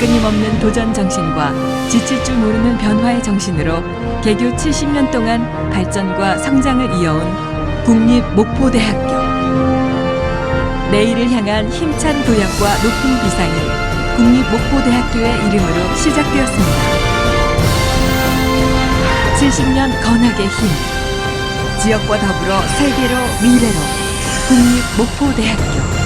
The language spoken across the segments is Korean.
끊임없는 도전 정신과 지칠 줄 모르는 변화의 정신으로 개교 70년 동안 발전과 성장을 이어온 국립 목포대학교. 내일을 향한 힘찬 도약과 높은 비상이 국립 목포대학교의 이름으로 시작되었습니다. 70년 건학의 힘. 지역과 더불어 세계로 미래로 국립 목포대학교.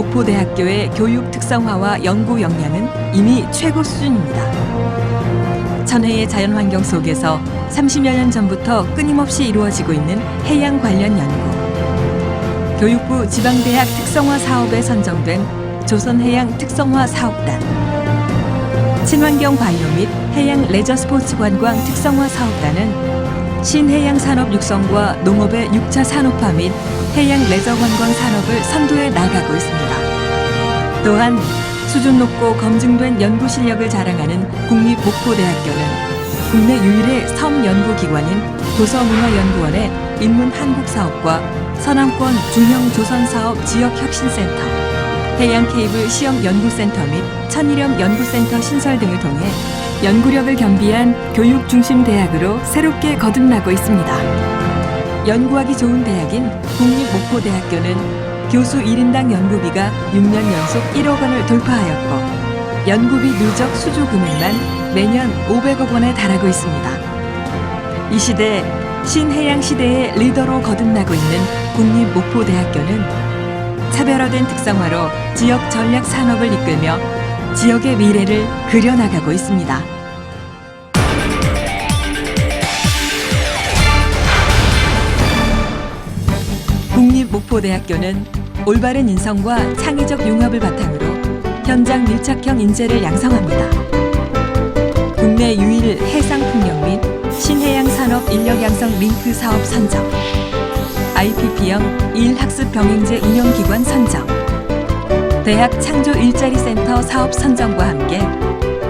목포대학교의 교육 특성화와 연구 역량은 이미 최고 수준입니다. 천혜의 자연환경 속에서 30여 년 전부터 끊임없이 이루어지고 있는 해양 관련 연구. 교육부 지방대학 특성화 사업에 선정된 조선해양 특성화 사업단. 친환경 바이오 및 해양 레저 스포츠 관광 특성화 사업단은 신해양 산업 육성과 농업의 6차 산업화 및 해양 레저 관광 산업을 선도해 나가고 있습니다. 또한 수준 높고 검증된 연구 실력을 자랑하는 국립목포대학교는 국내 유일의 섬 연구 기관인 도서문화연구원의 인문 한국 사업과 서남권 중형 조선 사업 지역 혁신센터, 해양 케이블 시험 연구센터 및 천일염 연구센터 신설 등을 통해 연구력을 겸비한 교육 중심 대학으로 새롭게 거듭나고 있습니다. 연구하기 좋은 대학인 국립목포대학교는 교수 1인당 연구비가 6년 연속 1억 원을 돌파하였고 연구비 누적 수주 금액만 매년 500억 원에 달하고 있습니다. 이 시대 신해양 시대의 리더로 거듭나고 있는 국립목포대학교는 차별화된 특성화로 지역 전략 산업을 이끌며 지역의 미래를 그려나가고 있습니다. 목포대학교는 올바른 인성과 창의적 융합을 바탕으로 현장 밀착형 인재를 양성합니다. 국내 유일 해상 풍력 및 신해양 산업 인력 양성 링크 사업 선정, IPP형 일학습 병행제 운영기관 선정, 대학 창조 일자리 센터 사업 선정과 함께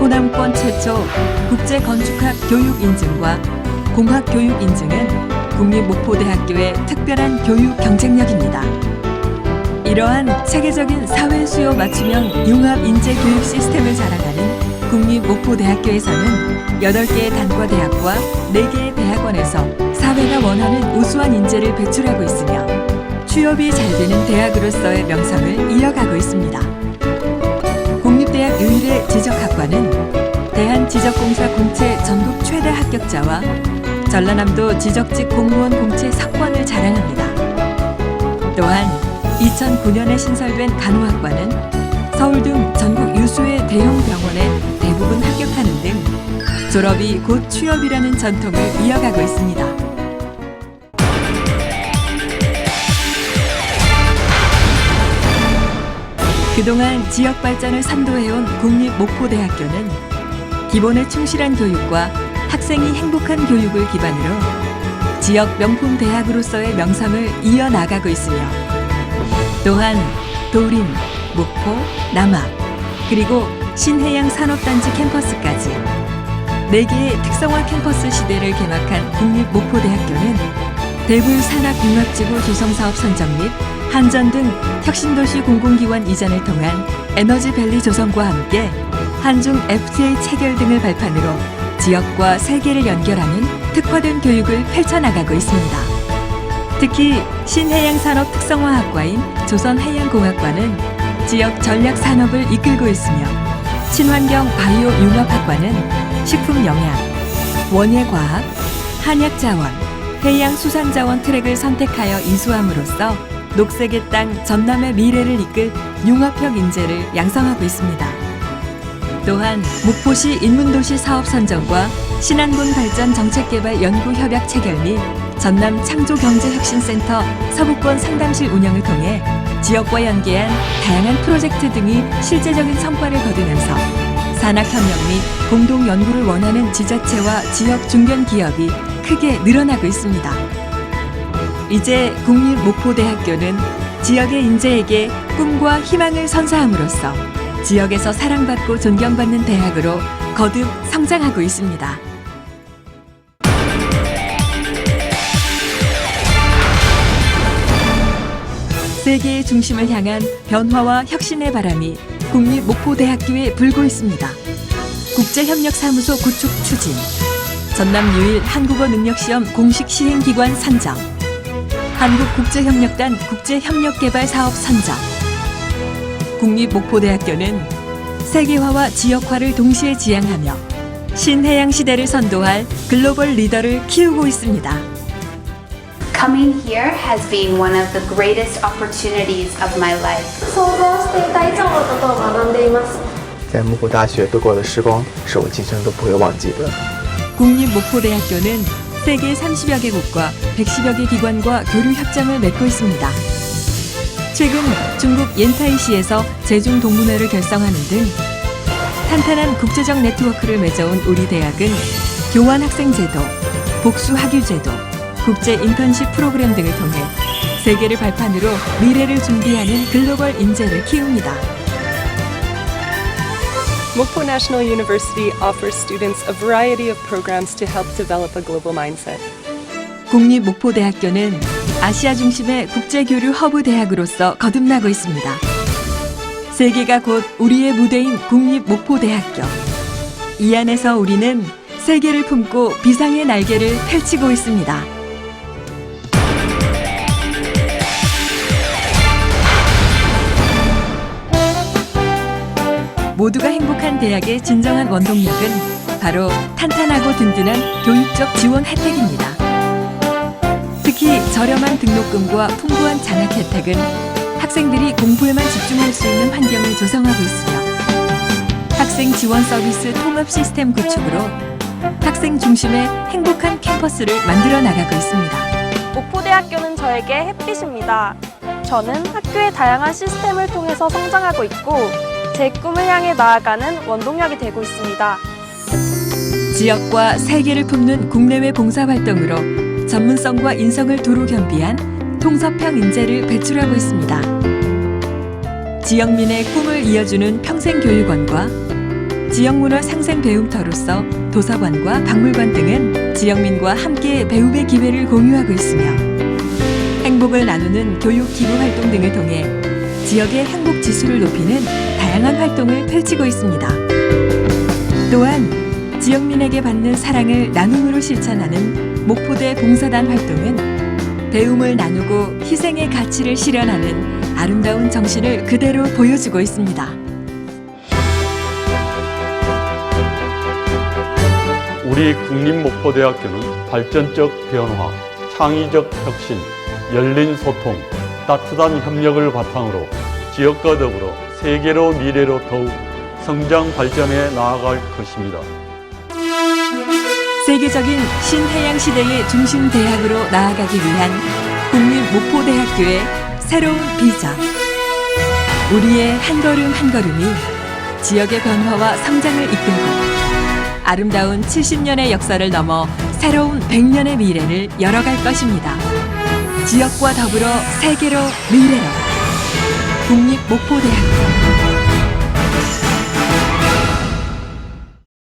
호남권 최초 국제 건축학 교육 인증과 공학 교육 인증은 국립목포대학교의 특별한 교육 경쟁력입니다. 이러한 세계적인 사회 수요 맞춤형 융합 인재 교육 시스템을 자랑하는 국립목포대학교에서는 8개의 단과 대학과 4개의 대학원에서 사회가 원하는 우수한 인재를 배출하고 있으며 취업이 잘 되는 대학으로서의 명성을 이어가고 있습니다. 국립대학 유일의 지적학과는 대한지적공사 공채 전국 최대 합격자와 전라남도 지적직 공무원 공채 석권을 자랑합니다. 또한 2009년에 신설된 간호학과는 서울 등 전국 유수의 대형 병원에 대부분 합격하는 등 졸업이 곧 취업이라는 전통을 이어가고 있습니다. 그동안 지역 발전을 선도해온 국립 목포대학교는 기본에 충실한 교육과 학생이 행복한 교육을 기반으로 지역 명품 대학으로서의 명성을 이어나가고 있으며 또한 도림, 목포, 남학, 그리고 신해양 산업단지 캠퍼스까지 4개의 특성화 캠퍼스 시대를 개막한 국립목포대학교는 대불 산학융합지구 조성사업 선정 및 한전 등 혁신도시 공공기관 이전을 통한 에너지밸리 조성과 함께 한중 FTA 체결 등을 발판으로 지역과 세계를 연결하는 특화된 교육을 펼쳐나가고 있습니다. 특히 신해양산업 특성화학과인 조선해양공학과는 지역 전략 산업을 이끌고 있으며 친환경 바이오 융합학과는 식품 영양, 원예과학, 한약자원, 해양수산자원 트랙을 선택하여 이수함으로써 녹색의 땅 전남의 미래를 이끌 융합형 인재를 양성하고 있습니다. 또한 목포시 인문도시 사업 선정과 신안군 발전 정책개발 연구 협약 체결 및 전남 창조경제혁신센터 서부권 상담실 운영을 통해 지역과 연계한 다양한 프로젝트 등이 실제적인 성과를 거두면서 산학협력 및 공동 연구를 원하는 지자체와 지역 중견 기업이 크게 늘어나고 있습니다. 이제 국립목포대학교는 지역의 인재에게 꿈과 희망을 선사함으로써 지역에서 사랑받고 존경받는 대학으로 거듭 성장하고 있습니다. 세계의 중심을 향한 변화와 혁신의 바람이 국립 목포대학교에 불고 있습니다. 국제협력사무소 구축 추진, 전남 유일 한국어 능력시험 공식 시행기관 선정, 한국국제협력단 국제협력개발사업 선정, 국립목포대학교는 세계화와 지역화를 동시에 지향하며 신해양 시대를 선도할 글로벌 리더를 키우고 있습니다. Coming here has been one of the greatest opportunities of my life. 想像していた以上のことを学んでいます在木湖大学度过的时光是我今生都不会忘记的。 국립목포대학교는 세계 30여 개국과 110여 개 기관과 교류 협정을 맺고 있습니다. 최근 중국 옌타이시에서 제중 동문회를 결성하는 등 탄탄한 국제적 네트워크를 맺어온 우리 대학은 교환 학생 제도, 복수 학위 제도, 국제 인턴십 프로그램 등을 통해 세계를 발판으로 미래를 준비하는 글로벌 인재를 키웁니다. Mokpo National University offers students a variety of programs to help develop a global mindset. 국립목포대학교는 아시아 중심의 국제교류 허브 대학으로서 거듭나고 있습니다. 세계가 곧 우리의 무대인 국립목포대학교. 이 안에서 우리는 세계를 품고 비상의 날개를 펼치고 있습니다. 모두가 행복한 대학의 진정한 원동력은 바로 탄탄하고 든든한 교육적 지원 혜택입니다. 특히 저렴한 등록금과 풍부한 장학 혜택은 학생들이 공부에만 집중할 수 있는 환경을 조성하고 있으며 학생 지원 서비스 통합 시스템 구축으로 학생 중심의 행복한 캠퍼스를 만들어 나가고 있습니다. 목포대학교는 저에게 햇빛입니다 저는 학교의 다양한 시스템을 통해서 성장하고 있고 제 꿈을 향해 나아가는 원동력이 되고 있습니다 지역과 세계를 품는 국내외 봉사활동으로 전문성과 인성을 두루 겸비한 통섭형 인재를 배출하고 있습니다. 지역민의 꿈을 이어주는 평생교육원과 지역문화 상생 배움터로서 도서관과 박물관 등은 지역민과 함께 배움의 기회를 공유하고 있으며 행복을 나누는 교육 기부 활동 등을 통해 지역의 행복 지수를 높이는 다양한 활동을 펼치고 있습니다. 또한 지역민에게 받는 사랑을 나눔으로 실천하는 목포대 봉사단 활동은 배움을 나누고 희생의 가치를 실현하는 아름다운 정신을 그대로 보여주고 있습니다. 우리 국립목포대학교는 발전적 변화, 창의적 혁신, 열린 소통, 따뜻한 협력을 바탕으로 지역과 더불어 세계로 미래로 더욱 성장 발전해 나아갈 것입니다. 세계적인 신해양 시대의 중심 대학으로 나아가기 위한 국립 목포대학교의 새로운 비전. 우리의 한 걸음 한 걸음이 지역의 변화와 성장을 이끌고 아름다운 70년의 역사를 넘어 새로운 100년의 미래를 열어갈 것입니다. 지역과 더불어 세계로 미래로 국립 목포대학교